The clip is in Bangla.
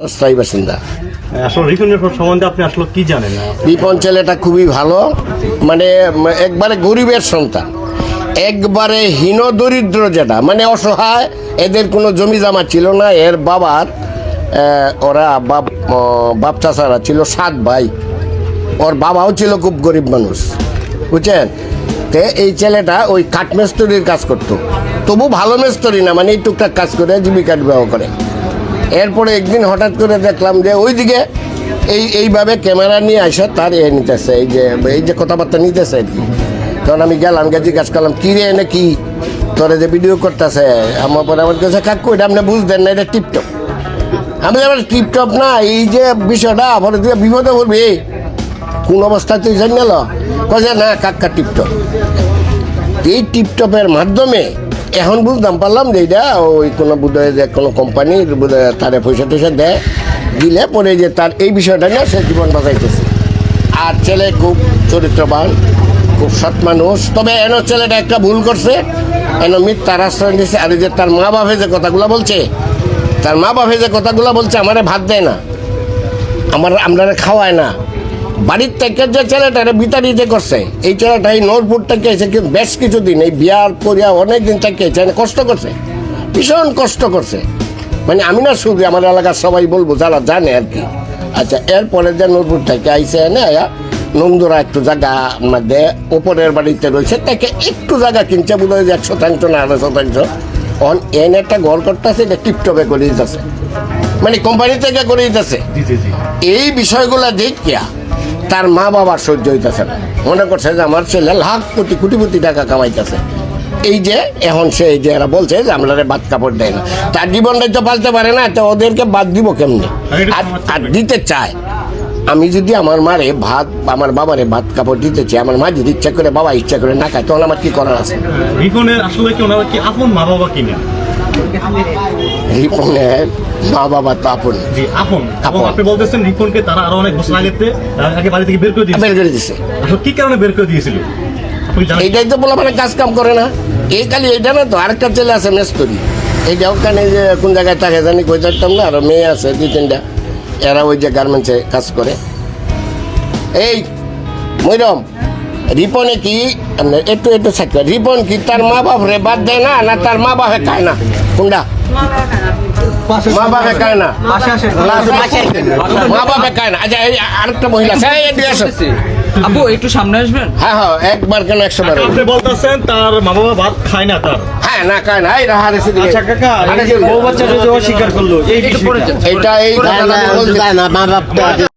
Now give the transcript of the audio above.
স্থায়ী বাসিন্দা। আসলে রিফিউনের সম্বন্ধে আপনি আসলে কি জানেন? রিপন ছেলেটা খুবই ভালো মানে একবারে গরিবের সন্তান। একবারে হীন দরিদ্র যেটা মানে অসহায় এদের কোনো জমি জমা ছিল না। এর বাবার ওরা বাপ বাপ চাচারা ছিল সাত ভাই। ওর বাবাও ছিল খুব গরিব মানুষ বুঝছেন? তে এই ছেলেটা ওই কাঠ কাঠমেস্তরির কাজ করতো। তবু ভালো মেস্তরি না মানে এই টুকটাক কাজ করে জীবিকা নির্বাহ করে। এরপরে একদিন হঠাৎ করে দেখলাম যে ওইদিকে এই, এইভাবে ক্যামেরা নিয়ে আসে তার এ নিতেছে, এই যে এই যে কথাবার্তা নিতেছে আর কি। তখন আমি গেলাম, গিয়ে জিজ্ঞাসা করলাম, কী রে, এনে কি? তোরে যে ভিডিও করতেছে? আমার পরে আমার কাছে, কাকু, এটা আপনি বুঝতেন না, এটা টিপটপ। আমি আবার টিপটপ না, এই যে বিষয়টা পরে তুই বিপদে পড়বি। কোন অবস্থায় তুই জানি কয়ে না কাক্কা টিপটপ। এই টিপটপের মাধ্যমে এখন বুঝতাম, পারলাম যে এটা ওই কোনো বোধহয় যে কোনো কোম্পানির বোধহয় তারে পয়সা টয়সা দেয়, দিলে পরে যে তার এই বিষয়টা নিয়ে সে জীবন বাঁচাইতেছে। আর ছেলে খুব চরিত্রবান, খুব সৎ মানুষ। তবে এন ছেলেটা একটা ভুল করছে। এন মিথ্যার আশ্রয় দিচ্ছে আর যে তার মা বাপে যে কথাগুলো বলছে, তার মা বাপে যে কথাগুলো বলছে, আমারে ভাত দেয় না। আমার আমরা খাওয়ায় না। বাড়ির থেকে যে ছেলেটারে বিতাড়িতে করছে এই ছেলেটা এই নোরপুর থেকে এসে কিন্তু বেশ কিছুদিন এই বিয়ার করিয়া অনেক দিন থেকে এসে কষ্ট করছে ভীষণ কষ্ট করছে। মানে আমি না শুধু আমার এলাকার সবাই বলব যারা জানে আর কি। আচ্ছা এরপরে যে নোরপুর থেকে আইসে এনে নন্দুরা একটু জায়গা মধ্যে ওপরের বাড়িতে রয়েছে তাকে একটু জায়গা কিনছে বোধ হয় যে এক শতাংশ না আড়াই শতাংশ। অন এন একটা ঘর করতেছে এটা টিপটপে করে দিতেছে মানে কোম্পানি থেকে করে দিতেছে এই বিষয়গুলো দেখিয়া তার মা বাবার সহ্য হইতেছে না। মনে করছে যে আমার ছেলে লাখ কোটি কোটি কোটি টাকা কামাইতেছে। এই যে এখন সে এই যে এরা বলছে যে আমরা বাদ কাপড় দেয় না। তার জীবনটাই তো পালতে পারে না তো ওদেরকে বাদ দিব কেমনি? আর দিতে চায়। আমি যদি আমার মারে ভাত আমার বাবারে ভাত কাপড় দিতে চাই আমার মা যদি ইচ্ছা করে বাবা ইচ্ছা করে না খায় তখন আমার কি করার আছে? আসলে কি ওনারা কি আপন মা বাবা কিনা? রিপনের মা বাবা তো আপন। জি আপন। এবং আপন। বলতেছেন রিফিউনকে তারা আরও অনেক বছর আগেতে আগে বাড়ি থেকে বের করে দিয়েছে বের করে আসলে কি কারণে বের করে দিয়েছিল? এইটাই তো বলে মানে কাজ কাম করে না। এই খালি এইটা না তো আরেকটা ছেলে আছে মেস্তরি। এইটা ওখানে যে কোন জায়গায় থাকে জানি কই চারতাম না আর মেয়ে আছে দুই তিনটা। এরা ওই যে গার্মেন্টসে কাজ করে। এই মৈরম। রিপনে কি একটু একটু থাকবে রিপন কি তার মা বাপ রে বাদ দেয় না না তার মা বাপে খায় না? কোনটা? মা বাপে খায় না? মা বাপে খায় না। আচ্ছা আরেকটা মহিলা। আপু একটু সামনে আসবেন? হ্যাঁ হ্যাঁ একবার কেন একশো বার আপনি বলতেছেন তার মা বাবা ভাত খায় না তার। হ্যাঁ না খায় না। এই আচ্ছা কাকা যে বউ যে করল এই। এটা এই। না মা বাপ